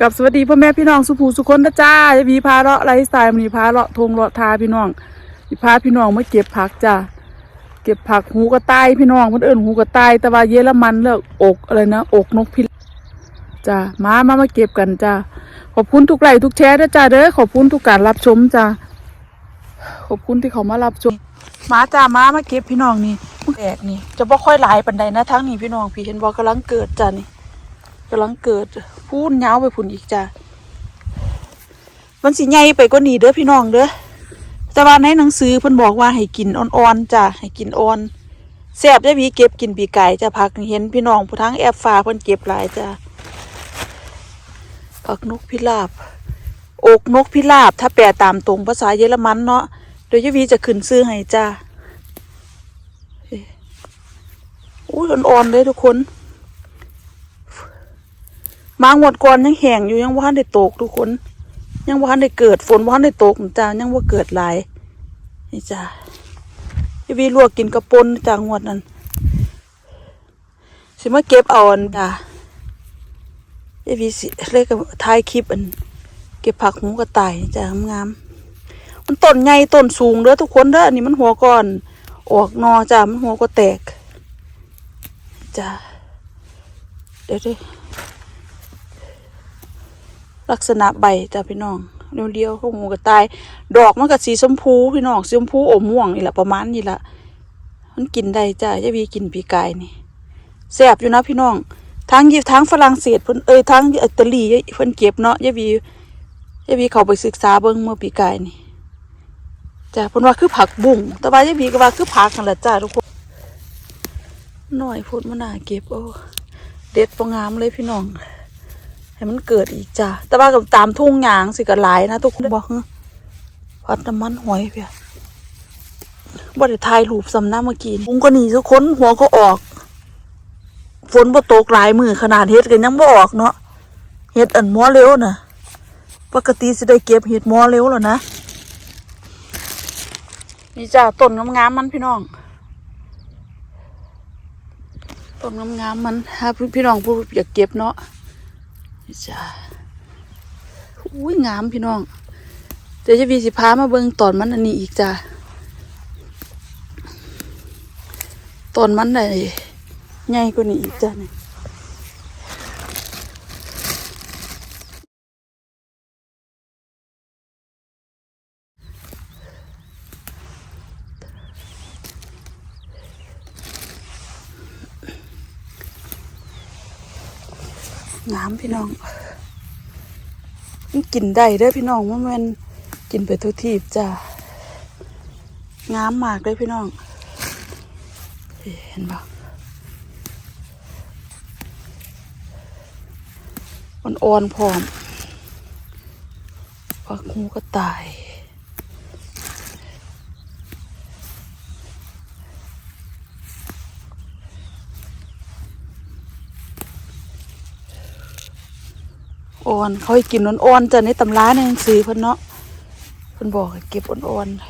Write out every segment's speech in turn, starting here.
กับสวัสดีพ่อแม่พี่น้องสุภูสุคนนะจ้าจะมีพาเลาะไลฟ์สไตล์มันนี้พาเลาะทงเลาะทาพี่น้องมีพาพี่น้องมาเก็บผักจ้าเก็บผักหูกระต่ายพี่น้องมันเอิ้นหูกระต่ายแต่ว่าเยอรมันเลือกอกอะไรนะอกนกพิราบจ้ามามามาเก็บกันจ้าขอบคุณทุกไลค์ทุกแชร์นะจ้าเด้อขอบคุณทุกการรับชมจ้าขอบคุณที่เขามารับชมมาจ้ามามาเก็บพี่น้องนี่แอกนี่ จะบ่ค่อยหลายปันใดนะทั้งนี้พี่น้องพี่เห็นบอกกำลังเกิดจ้านี่กำลังเกิด พูนยาวไปพุ่นอีกจ้ะมันสิใหญ่ไปกว่านี้เด้อพี่น้องเด้อแต่ว่าในหนังสือเพิ่นบอกว่าให้กินอ่อนๆจ้ะให้กินอ่อนแซ่บได้มีเก็บกินปีไก่จ้ะผักเห็นพี่น้องผู้ทั้งแอบฟ้าเพิ่นเก็บหลายจ้ะผักนกพิราบอกนกพิราบ ถ้าแปลตามตรงภาษาเยอรมันเนาะเดี๋ยวยายวีจะขึ้นซื้อให้จ้ะเอ้ยอุ้ยอ่อนๆเลยทุกคน มางวดก่อนยังแห้งอยู่ยังว่าได้ตกทุกคน ยังว่าได้เกิดฝนว่าได้ตกจ้ายังว่าเกิดหลายนี่จ้าพี่วีลวกกินกระปนจ้างวดนั้นสิมาเก็บเอาอันจ้าพี่วีสิเรียกท้ายคลิปอัน เก็บผักหูกระต่ายนี่จ้างามๆมันต้นใหญ่ต้นสูงเด้อทุกคนเด้ออันนี้มันหัวก่อน ออกนอจ้ามันหัวก็แตกจ้าเดี๋ยวดี๋ย ลักษณะใบจ้ะพี่น้องเดียวๆของหมูกระต่าย ดอกมันก็สีชมพูพี่น้องสีชมพูอมม่วงนี่แหละประมาณนี้ละมันกินได้จ้ะยาวีกินปีกายนี่แซ่บอยู่นะพี่น้องทางยีทางฝรั่งเศสเพิ่นเอ้ยทางอิตาลีเพิ่นเก็บเนาะยาวียาวีเขาไปศึกษาเบิ่งเมื่อปีกายนี่จ้ะเพิ่นว่าคือผักบุ้งแต่ว่ายาวีก็ว่าคือผักนั่นแหละจ้ะทุกคนหน่อยพูดมันน่าเก็บโอ้เด็ดประงามเลยพี่น้อง ให้มันเกิดอีกจ้ะแต่ว่ากับตามทุ่งยางสิก็หลายนะทุกคนบอกเฮ้อพัดน้ำมันหอยเพียบ่ได้ถ่ายรูปสำน้าเมื่อกี้พุงก็หนีทุกคนหัวก็ออก ฝนบ่ตกหลายมือขนาดเฮ็ดกันยังบ่ออกเนาะเฮ็ดอันหมอเร็วน่ะปกติสิได้เก็บเฮ็ดหมอเร็วแล้วนะนี่จ้ะต้นงามๆมันพี่น้องต้นงามๆมันถ้าพี่น้องผู้อยากเก็บเนาะ จ้าอุ้ยงามพี่น้อง เดี๋ยวจะวีสิพามาเบิ่งตอนมันอันนี้อีกจ้าตอนมันได้ใหญ่กว่านี้อีกจ้าเนี่ยามพี่น้องมันกินได้เด้อพี่น้องมันมันกินไปทุกทีบจ้างามมากเลยพี่น้อง เห็นปะอ่อนๆพร้อมปักหูก็ตาย อ่อนเขาให้กินอ่อนๆจ้ะในตำราในหนังสือเพิ่นเนาะเพิ่นบอกให้เก็บอ่อนๆ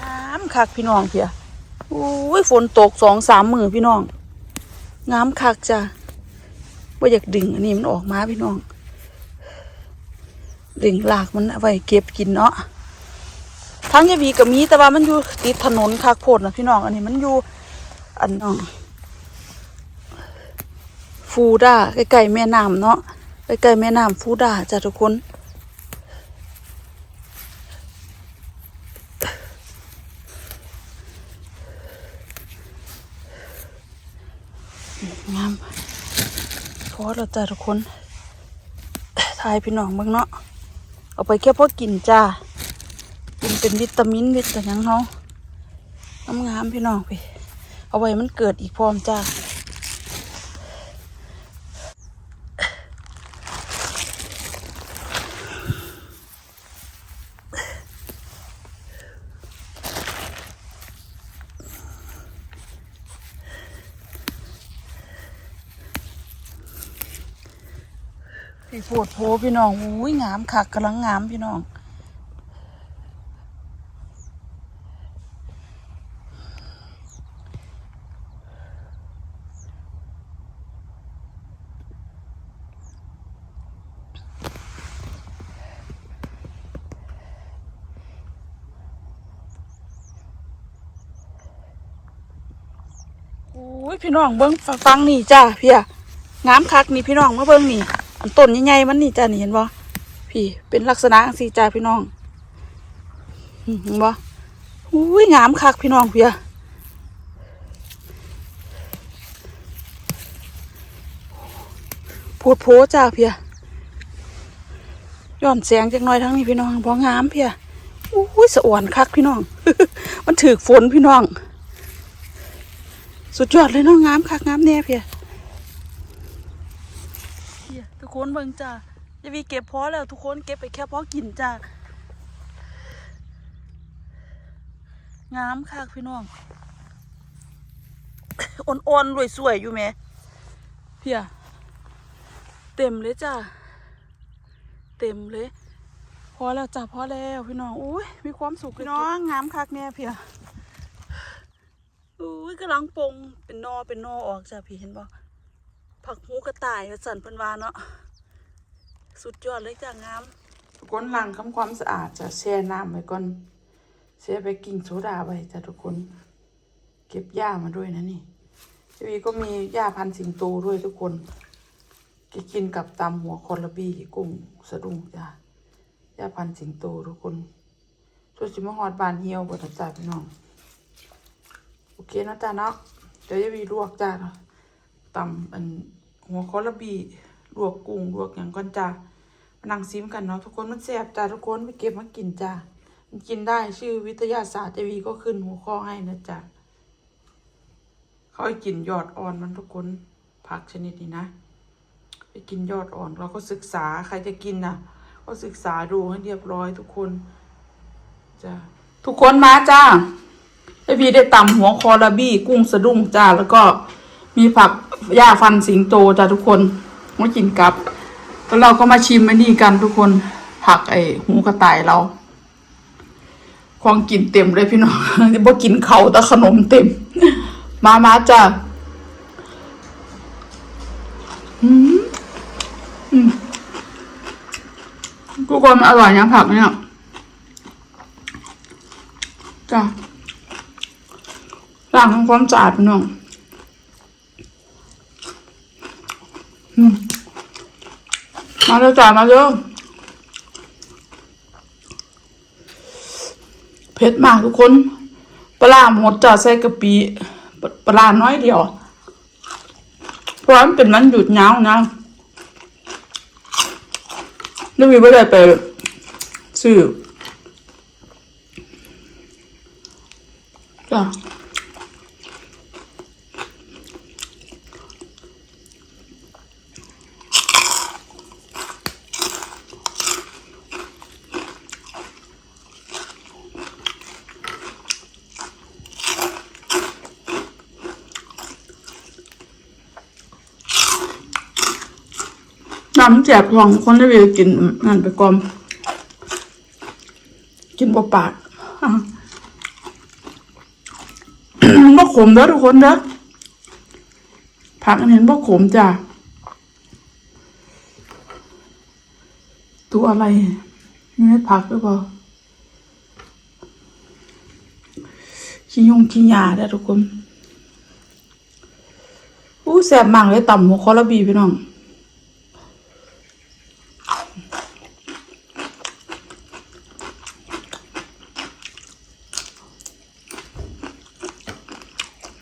น้ำคักพี่น้องเพียโอ้ยฝนตกสองสามมือพี่น้องงามคักจ้ะว่าอยากดึงอันนี้มันออกมาพี่น้อง ดึงหลากมันอาไว้เก็บกินเนาะทั้งยาวีกับมีแต่ว่ามันอยู่ติดถนนคักโพดนะพี่น้อง อันนี้มันอยู่อันน้อง ฟูด้าใกล้ๆแม่น้ำเนาะใกล้ๆแม่น้ำฟูด้าจ้ะทุกคนงามพอแล้วจ้ะทุกคนทายพี่น้องเบ้างเนาะเอาไปแค่พอกินจ้ากินเป็นวิตามินวิตามินหยังเขางามพี่น้องไปเอาไว้มันเกิดอีกพร้อมจ้า ปีโพดโพพี่น้องอุ้ยงามคัะกำลังงามพี่น้องอุ้ยพี่น้องเบิ้งฟังนี่จ้าเพียงามคักนี่พี่น้องมาเบิ้งนี่ อันต้นใหญ่ๆมันนี่จ้านี่เห็นบ่พี่เป็นลักษณะสีจ้าพี่น้องเห็นบ่อุ้ยงามคักพี่น้องเพี่อะพูดโพจ้าเพี่อะย้อนแสงจักน่อยทั้งนี้พี่น้องพองามเพี่อะอุ้ยสะอ่อนคักพี่น้อง มันถือฝนพี่น้อง สุดยอดเลยน้องงามคักงามแน่เพีย พียทุกคนเบิ่งจ้าย่าวีเก็บพอแล้วทุกคนเก็บไปแค่พอกินจ้างามคักพี่น้องอ่อนๆรวยๆอยู่แหมเพียเต็มเลยจ้าเต็มเลย พอแล้วจ้าพอแล้วพี่น้องอุ้ยมีความสุขพี่น้องงามคักแน่เพียอุ้ยกำลังปงเป็นนอเป็นนอออกจ้ะพี่เห็นบ่ ผักหูกระต่ายสันพันวาเนาะสุดยอดเลยจ้ะงามทุกคนล้างทำความสะอาดจะแช่น้ำไว้ก่อนแช่ไปกิ้งโซดาไว้จ้ะทุกคน เก็บหญ้ามาด้วยนะนี่ทีวีก็มีหญ้าพันสิงโตด้วยทุกคนจะกินกับตำหัวคอระบี้กุ้งสะดุ้งจ้ะหญ้าพันสิงโตทุกคนช่วยจิมาฮอดบานเหี่ยวบดจ้ะพี่น้องโอเคนะจ๊ะเนาะเดี๋ยวจะมีลวกจ้า ตำอันหัวคอระบีลวกกุ้งลวกอย่างก่อนจ้ามานั่งซิมกันเนาะทุกคนมันแซ่บจ้าทุกคนไปเก็บมากินจ้ามันกินได้ชื่อวิทยาศาสตร์เจวีก็ขึ้นหัวข้อให้นะจ๊ะเขาให้กินยอดอ่อนมันทุกคนผักชนิดนี้นะ ไปกินยอดอ่อนเราก็ศึกษาใครจะกินนะก็ศึกษาดูให้เรียบร้อยทุกคนจ้าทุกคนมาจ้าไอพีได้ตำหัวคอระบี้กุ้งสะดุ้งจ้าแล้วก็ มีผักหญ้าฟันสิงโตจ้าทุกคนมากินกับ แล้วเราก็มาชิมอันนี้กันทุกคน ผักไอหูกระต่ายเราของกินเต็มเลยพี่น้องบ่กินเขาแต่ขนมเต็ม มามาจ้าอืมอืมทุกคนมันอร่อยนะผักเนี่ยจ้าล้างทำความสะอาดพี่น้อง มาเลยจ้ามาเร็วเผ็ดมากทุกคนปลาหมดจ้าใส่กะปิปลาน้อยเดียวเพราะมันเป็นมันหยุดยาวนะนี่มีไม่ได้ไปซื้อจ้าำแจบทองคนได้ไปกินนั่นไปก่อนกินบ่ปากมันบ่ขมเด้อทุกคนเด้อผักเห็นบ่ขมจ้ะตัวอะไรนี่ไม่ผักหรือเปล่าขี้ยงขี้ยาเด้อทุกคนอู้แซ่บมากเลยต่ำหัวคอระบีพี่น้อง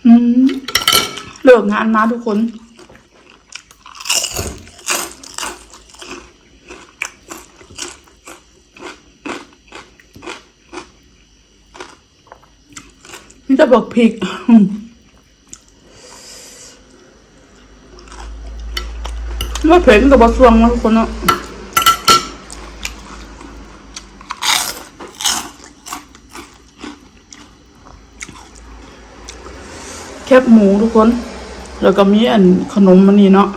อืม เลิกงานมาทุกคนนี่จะบอกพริกมว่าเผ็ดกับบะซวงนะทุกคนเนาะแคบหมูทุกคน แล้วก็มีอันขนมมันนี่เนาะ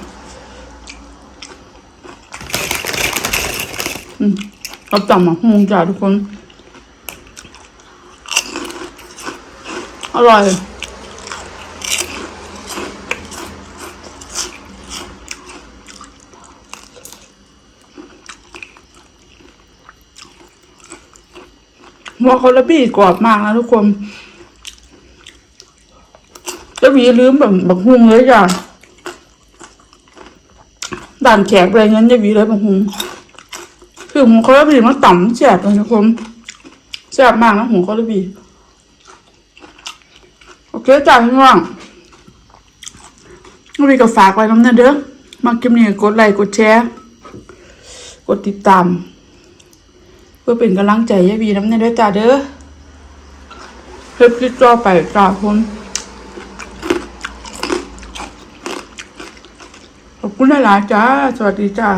เราจำมาหงจ้าทุกคน อร่อยหัวคอลลาบี้กรอบมากนะทุกคน จะมีลืมแบบบักฮุงเลยจ้ะด่านแขกอะไรเงี้ยจะมีเลยบักฮุงคือหมูเขาระบีมันต่ำแสบเลยนะคุณแสบมากนะหมูเขาระบีโอเคจ้าพี่น้องระบีก็ฝากไว้น้ำเนเด้อมาคลิปนี้กดไลค์กดแชร์กดติดตาม เพื่อเป็นกำลังใจให้บีน้ำเนเด้อจ้าเด้อคลิปที่ต่อไปจ้าคุณ ขอบคุณหลาจ้า สวัสดีจ้า